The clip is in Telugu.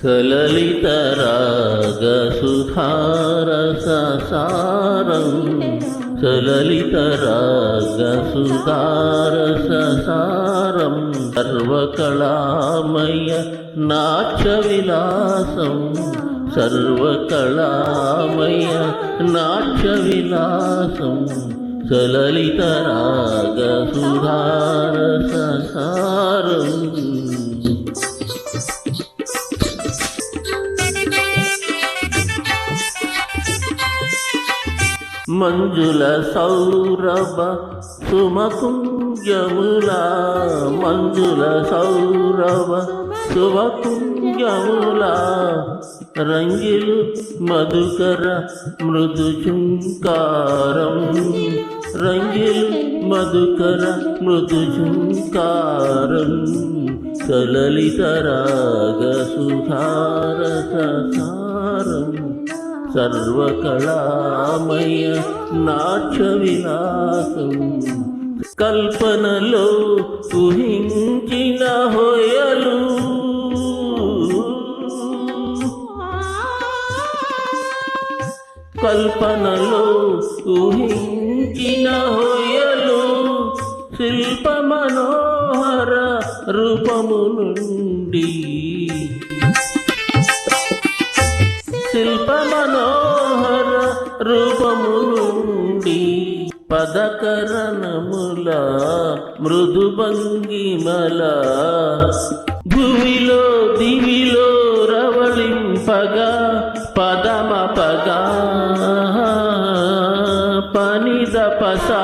కలలిత రాగ సుధారసారం కలలిత రాగ సుధారసారం సర్వకళామయ నాచ విలాసం సర్వకళామయ నాచ విలాసం కలలిత రాగ సుధారసారం మంజుల సౌరభ సుమకుంజములా మంజుల సౌరభ సుమకుంజముల రంగిలు మధుకర మృదు చుంకారం రంగిలు మధుకర మృదు చుంకారం సలలితరాగ సుధారసారం సర్వకళామయ నాట్య విలాసం కల్పనలో ఊహించిన హోయలు. కల్పనలో ఊహించిన హోయలు. శిల్ప మనోహర రూపము నుండి. శిల్ప రూపము నుండి పదకరణముల మృదు భంగిమల భూమిలో దివిలో రవళింపగా పదమ పగా పనిద పసా